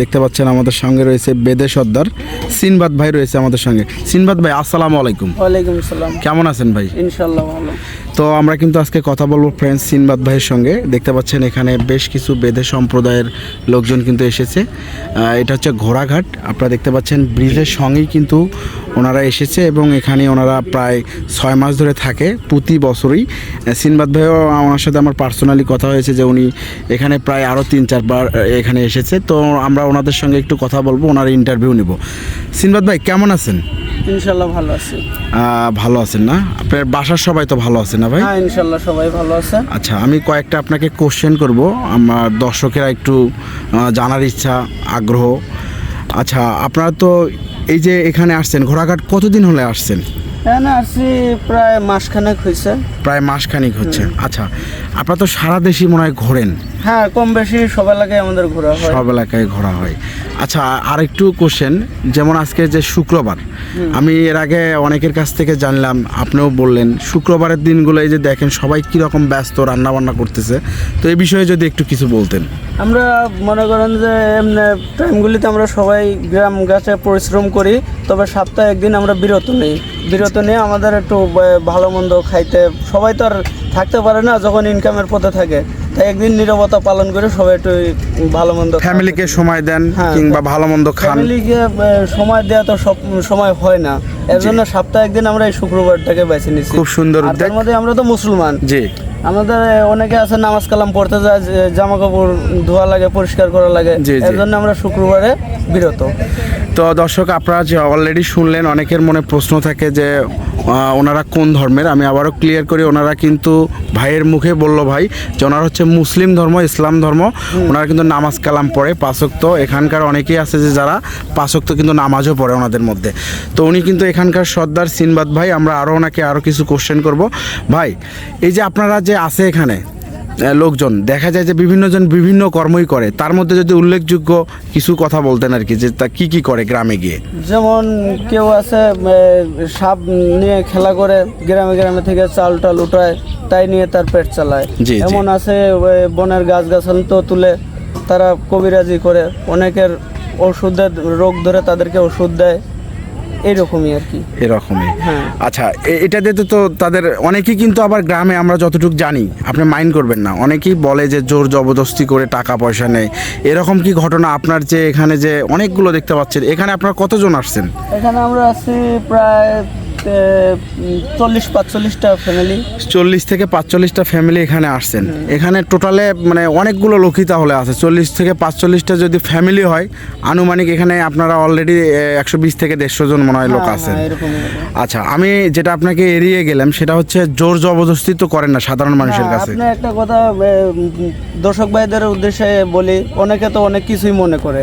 দেখতে পাচ্ছেন আমাদের সঙ্গে রয়েছে বেদে সর্দার। সিনবাদ ভাই রয়েছে আমাদের সঙ্গে। সিনবাদ ভাই আসসালামু আলাইকুম। ওয়ালাইকুম আসসালাম। কেমন আছেন ভাই? ইনশাল্লাহ ভালো। তো আমরা কিন্তু আজকে কথা বলব ফ্রেন্ডস সিনবাদ ভাইয়ের সঙ্গে। দেখতে পাচ্ছেন এখানে বেশ কিছু বেদে সম্প্রদায়ের লোকজন কিন্তু এসেছে। এটা হচ্ছে ঘোড়াঘাট। আপনারা দেখতে পাচ্ছেন ব্রিজের সঙ্গেই কিন্তু ওনারা এসেছে এবং এখানে ওনারা প্রায় ছয় মাস ধরে থাকে প্রতি বছরই। সিনবাদ ভাইও আমার সাথে আমার পার্সোনালি কথা হয়েছে যে উনি এখানে প্রায় আরও তিন চারবার এখানে এসেছে। তো আমরা ওনাদের সঙ্গে একটু কথা বলব, ওনার ইন্টারভিউ নিব। সিনবাদ ভাই, কেমন আছেন? ইনশাল্লাহ ভালো আছি। ভালো আছেন না? আপনার বাসার সবাই তো ভালো আছে না ভাই? হ্যাঁ ইনশাল্লাহ সবাই ভালো আছে। আচ্ছা আমি কয়েকটা আপনাকে কোশ্চেন করব। আমার দর্শকেরা একটু জানার ইচ্ছা আগ্রহ। আচ্ছা আপনারা তো এই যে এখানে আসছেন ঘোড়াঘাট কতদিন হলে আসছেন? না আসছি প্রায় মাসখানেক হয়েছে। প্রায় মাসখানিক হচ্ছে। আচ্ছা আপনারা তো সারা দেশই মনে হয় ঘোরেন। হ্যাঁ কম বেশি সব এলাকায় আমাদের ঘোরা হয়। সব এলাকায় ঘোরা হয়। আচ্ছা কোশ্চেন যেমন আজকে যে শুক্রবার আমি এর আগে অনেকের কাছ থেকে জানলাম আপনিও বললেন শুক্রবারের দিনগুলো এই যে দেখেন সবাই কীরকম ব্যস্ত রান্না বান্না করতেছে। তো এই বিষয়ে যদি একটু কিছু বলতেন। আমরা মনে করেন যে এমনি টাইমগুলিতে আমরা সবাই গ্রাম গাছে পরিশ্রম করি তবে সপ্তাহে একদিন আমরা বিরত নেই। বিরত নিয়ে আমাদের একটু ভালো মন্দ খাইতে সবাই তো আর থাকতে পারে না যখন ইনকামের পথে থাকে। তাই একদিন নিরবতা পালন করে সবাই একটু ভালো মন্দ ফ্যামিলিকে সময় দেন হ্যাঁ, কিংবা ভালো মন্দ খান। ফ্যামিলিকে সময় দেওয়া তো সব সময় হয় না। এর জন্য সপ্তাহে একদিন আমরা এই শুক্রবারটাকে বেছে নিচ্ছি খুব সুন্দর। তার মধ্যে আমরা তো মুসলমান। জি। আমাদের অনেকে আছে নামাজ কালাম পড়তে যায় যে জামা কাপড় ধোয়া লাগে পরিষ্কার করা লাগে। এর জন্য আমরা শুক্রবারে বিরত। তো দর্শক আপনারা যে অলরেডি শুনলেন অনেকের মনে প্রশ্ন থাকে যে ওনারা কোন ধর্মের? আমি আবারও ক্লিয়ার করি ওনারা কিন্তু ভাইয়ের মুখে বলল ভাই যে ওনারা হচ্ছে মুসলিম ধর্ম ইসলাম ধর্ম। ওনারা কিন্তু নামাজ কালাম পড়ে পাঁচক্ত। এখানকার অনেকেই আছে যে যারা পাঁচক্ত কিন্তু নামাজও পড়ে ওনাদের মধ্যে। তো উনি কিন্তু এখানকার সর্দার সিনবাদ ভাই আমরা আরও ওনাকে আরও কিছু কোশ্চেন করব। ভাই এই যে আপনারা যে আছে এখানে লোকজন দেখা যায় যে বিভিন্ন জন বিভিন্ন কর্মই করে। তার মধ্যে যদি উল্লেখযোগ্য কিছু কথা বলতেন আর কি যে তা কি কি করে গ্রামে গিয়ে? যেমন কেউ আছে সাপ নিয়ে খেলা করে গ্রামে গ্রামে থেকে চাল টাল উঠায় তাই নিয়ে তার পেট চালায়। এমন আছে বনের গাছ গাছালি তো তুলে তারা কবিরাজি করে। অনেকের ওষুধের রোগ ধরে তাদেরকে ওষুধ দেয়। এইরকমই আর কি। এরকমই। হ্যাঁ। আচ্ছা এটা দিতে তো তাদের অনেকেই কিন্তু আবার গ্রামে আমরা যতটুকু জানি আপনি মাইন্ড করবেন না। অনেকেই বলে যে জোর জবরদস্তি করে টাকা পয়সা নেয় এরকম কি ঘটনা আপনার যে এখানে যে অনেকগুলো দেখতে পাচ্ছেন? এখানে আপনার কতজন আসছেন? এখানে আমরা আসছি প্রায় চল্লিশ পাঁচচল্লিশটা ফ্যামিলি চল্লিশ থেকে পাঁচচল্লিশটা ফ্যামিলি এখানে আসছেন। এখানে টোটালে মানে অনেকগুলো লোকই তাহলে আছে। চল্লিশ থেকে পাঁচচল্লিশটা যদি ফ্যামিলি হয় আনুমানিক এখানে আপনারা অলরেডি একশো বিশ থেকে দেড়শো জন মনে হয় লোক আছেন। আচ্ছা আমি যেটা আপনাকে এড়িয়ে গেলাম সেটা হচ্ছে জোর জবরদস্তি তো করেন না সাধারণ মানুষের হ্যাঁ, কাছে। একটা কথা দর্শক ভাইদের উদ্দেশ্যে বলি অনেকে তো অনেক কিছুই মনে করে।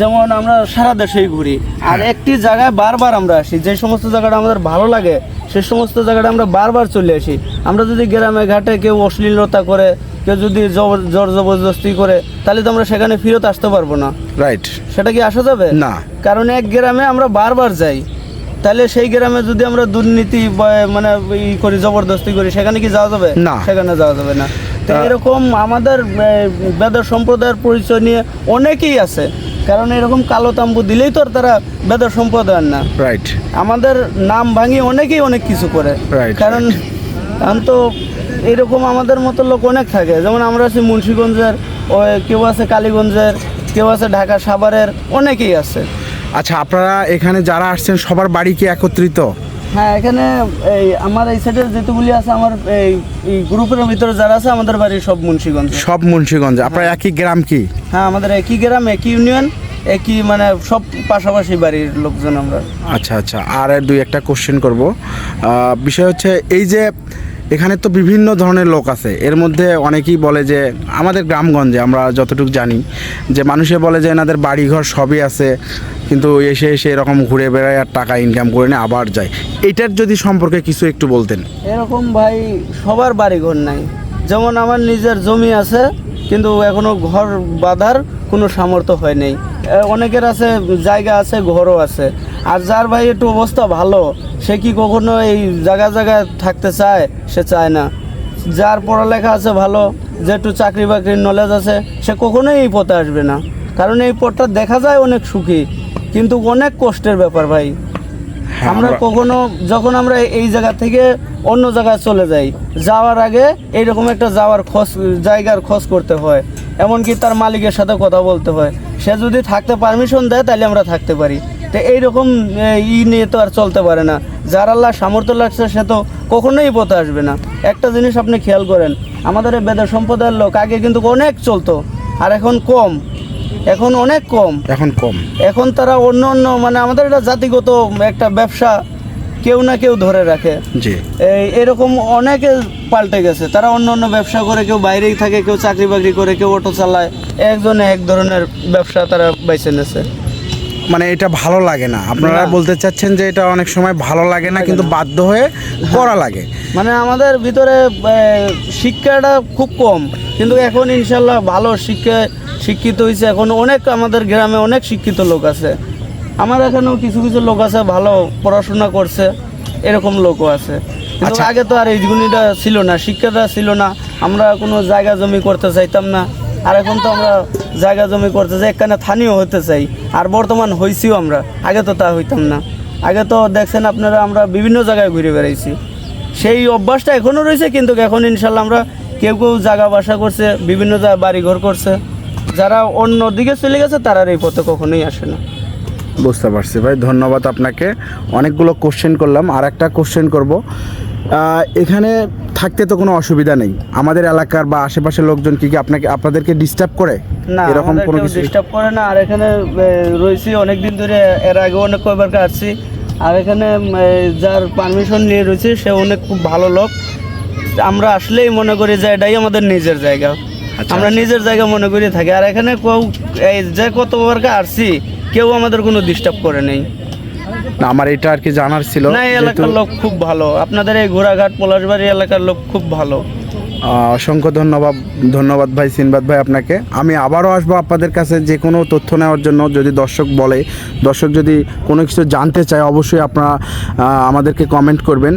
যেমন আমরা সারা দেশেই ঘুরি আর একটি জায়গায় বারবার আমরা আসি যে সমস্ত জায়গাটা আমাদের ভালো লাগে সে সমস্ত জায়গাটা আমরা বারবার চলে আসি। আমরা যদি গ্রামে ঘাটে কেউ অশ্লীলতা করে কেউ যদি জোর জবরদস্তি করে তাহলে তো আমরা সেখানে ফিরত আসতে পারব না। রাইট সেটা কি আসা যাবে? না। কারণ এক গ্রামে আমরা বারবার যাই। তাহলে সেই গ্রামে যদি আমরা দুর্নীতি বা মানে ই করি জবরদস্তি করি সেখানে কি যাওয়া যাবে? না। সেখানে যাওয়া যাবে না। তো এরকম আমাদের বেদের সম্প্রদায়ের পরিচয় নিয়ে অনেকেই আছে। কারণ এরকম কালো তাম্বু দিলেই তো আর তারা বেদর সম্পদ হয় না। রাইট আমাদের নাম ভাঙিয়ে অনেকেই অনেক কিছু করে। রাইট কারণ কারণ তো এরকম আমাদের মতো লোক অনেক থাকে। যেমন আমরা আছি মুন্সীগঞ্জের কেউ আছে কালীগঞ্জের কেউ আছে ঢাকা সাভারের অনেকেই আছে। আচ্ছা আপনারা এখানে যারা আসছেন সবার বাড়ি কি একত্রিত? হ্যাঁ এখানে এই আমার এই সাইডের যেতুগুলি আছে আমার এই এই গ্রুপের ভিতরে যারা আছে আমাদের বাড়ির সব মুন্সিগঞ্জ। সব মুন্সিগঞ্জ আপনার একই গ্রাম কি? হ্যাঁ আমাদের একই গ্রাম একই ইউনিয়ন একই মানে সব পাশাপাশি বাড়ির লোকজন আমরা। আচ্ছা আচ্ছা আর দুই একটা কোশ্চেন করব। বিষয় হচ্ছে এই যে এখানে তো বিভিন্ন ধরনের লোক আছে। এর মধ্যে অনেকেই বলে যে, আমাদের গ্রামগঞ্জে আমরা যতটুকু জানি, যে মানুষে বলে যে, এনাদের বাড়িঘর সবই আছে, কিন্তু এসে এসে এরকম ঘুরে বেড়ায় আর টাকা ইনকাম করে নিয়ে আবার যায়। এটার যদি সম্পর্কে কিছু একটু বলতেন। এরকম ভাই সবার বাড়িঘর নাই। যেমন আমার নিজের জমি আছে, কিন্তু এখনও ঘর বাঁধার কোনো সামর্থ্য হয় নাই। অনেকের আছে, জায়গা আছে, ঘরও আছে। আর যার ভাই একটু অবস্থা ভালো সে কি কখনো এই জায়গা জায়গায় থাকতে চায়? সে চায় না। যার পড়ালেখা আছে ভালো যে একটু চাকরি বাকরির নলেজ আছে সে কখনোই এই পথে আসবে না। কারণ এই পথটা দেখা যায় অনেক সুখী কিন্তু অনেক কষ্টের ব্যাপার ভাই। হ্যাঁ, আমরা কখনো যখন আমরা এই জায়গা থেকে অন্য জায়গায় চলে যাই যাওয়ার আগে এইরকম একটা যাওয়ার খোঁজ জায়গার খোঁজ করতে হয়। এমনকি তার মালিকের সাথে কথা বলতে হয়। সে যদি থাকতে পারমিশন দেয় তাহলে আমরা থাকতে পারি। তো এইরকম ই নিয়ে তো আর চলতে পারে না। যার আল্লাহ সামর্থ্য লাগছে সে তো কখনোই পথে আসবে না। একটা জিনিস আপনি খেয়াল করেন আমাদের এই বেদের সম্প্রদায়ের লোক আগে কিন্তু অনেক চলতো আর এখন কম। এখন অনেক কম। এখন কম। এখন তারা অন্য অন্য মানে আমাদের এটা জাতিগত একটা ব্যবসা কেউ না কেউ ধরে রাখে। জি। এই এরকম অনেকে পাল্টে গেছে। তারা অন্য অন্য ব্যবসা করে কেউ বাইরেই থাকে কেউ চাকরি বাকরি করে কেউ অটো চালায়। একজনে এক ধরনের ব্যবসা তারা বেছে নিয়েছে মানে এটা ভালো লাগে না। আপনারা বলতে চাচ্ছেন যে এটা অনেক সময় ভালো লাগে না কিন্তু বাধ্য হয়ে করা লাগে। মানে আমাদের ভিতরে শিক্ষাটা খুব কম। কিন্তু এখন ইনশাল্লাহ ভালো শিক্ষা শিক্ষিত হয়েছে এখন অনেক আমাদের গ্রামে অনেক শিক্ষিত লোক আছে। আমার এখানেও কিছু কিছু লোক আছে ভালো পড়াশোনা করছে এরকম লোকও আছে। কিন্তু আচ্ছা। আগে তো আর এই জিনিসটা ছিল না শিক্ষাটা ছিল না। আমরা কোনো জায়গা জমি করতে চাইতাম না। আর এখন তো আমরা জায়গা জমি করতে চাই এখানে স্থানীয় হতে চাই। আর বর্তমান হইছিও আমরা। আগে তো তা হইতাম না। আগে তো দেখছেন আপনারা, আমরা বিভিন্ন জায়গায় ঘুরে বেড়াইছি। সেই অভ্যাসটা এখনও রয়েছে, কিন্তু এখন ইনশাল্লাহ আমরা কেউ কেউ জায়গা বাসা করছে, বিভিন্ন জায়গায় বাড়ি ঘর করছে। যারা অন্য দিকে চলে গেছে তারা এই পথে কখনোই আসে না। বুঝতে পারছি ভাই, ধন্যবাদ আপনাকে। অনেকগুলো কোশ্চেন করলাম আর একটা কোশ্চেন করব। এখানে থাকতে তো কোনো অসুবিধা নেই। আমাদের এলাকার বা আশেপাশের লোকজন কি কি আপনাকে আপনাদেরকে ডিস্টার্ব করে? না এরকম কোনো কিছু ডিস্টার্ব করে না। আর এখানে রয়েছি অনেক দিন ধরে এর আগে অনেক কয়বার আসছি আর এখানে যার পারমিশন নিয়ে রয়েছে সে অনেক খুব ভালো লোক। আমরা আসলেই মনে করি যে এটাই আমাদের নিজের জায়গা। আচ্ছা, আমরা আচ্ছা। নিজের জায়গা মনে করি থাকি। আর এখানে কেউ এই যে কতবার আসছি কেউ আমাদের কোনো ডিস্টার্ব করে নেই। না আমার এটা আর কি জানার ছিল না এই এলাকার লোক খুব ভালো। আপনাদের এই ঘোড়াঘাট পলাশবাড়ি এলাকার লোক খুব ভালো। অসংখ্য ধন্যবাদ ধন্যবাদ ভাই সিনবাদ ভাই আপনাকে। আমি আবারও আসব আপনাদের কাছে যে কোনো তথ্য নেওয়ার জন্য যদি দর্শক বলে। দর্শক যদি কোনো কিছু জানতে চায় অবশ্যই আপনারা আমাদেরকে কমেন্ট করবেন।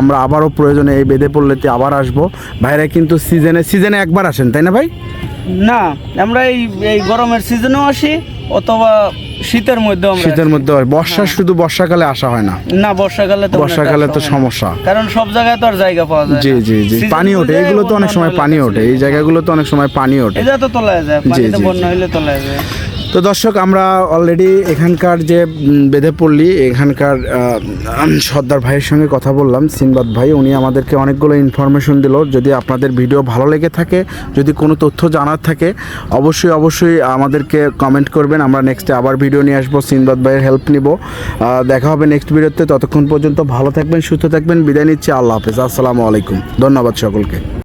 আমরা আবারও প্রয়োজনে এই বেদে পড়লেতে আবার আসব। ভাইরা কিন্তু সিজনে সিজনে একবার আসেন তাই না ভাই? না আমরা এই এই গরমের সিজনেও আসি অথবা শীতের মধ্যে আমরা শীতের মধ্যে হয়। বর্ষা শুধু বর্ষাকালে আসা হয় না। না বর্ষাকালে তো বর্ষাকালে তো সমস্যা। কারণ সব জায়গায় তো আর জায়গা পাওয়া যায় জি না। জি জি। পানি ওঠে। এগুলো তো অনেক সময় পানি ওঠে। এই জায়গাগুলো তো অনেক সময় পানি ওঠে। এটা তো তোলা যায়। পানি পানিতে বন্যা হলে হইলে তোলা যায়। তো দর্শক, আমরা অলরেডি এখানকার যে পড়লি এখানকার সর্দার ভাইয়ের সঙ্গে কথা বললাম, সিনবাদ ভাই, উনি আমাদেরকে অনেকগুলো ইনফরমেশন দিল। যদি আপনাদের ভিডিও ভালো লেগে থাকে, যদি কোনো তথ্য জানার থাকে, অবশ্যই অবশ্যই আমাদেরকে কমেন্ট করবেন। আমরা নেক্সটে আবার ভিডিও নিয়ে আসব, সিনবাদ ভাইয়ের হেল্প নিব। দেখা হবে নেক্সট ভিডিওতে ততক্ষণ পর্যন্ত ভালো থাকবেন, সুস্থ থাকবেন। বিদায় নিচ্ছি। আল্লাহ হাফেজ। আসসালামু আলাইকুম। ধন্যবাদ সকলকে।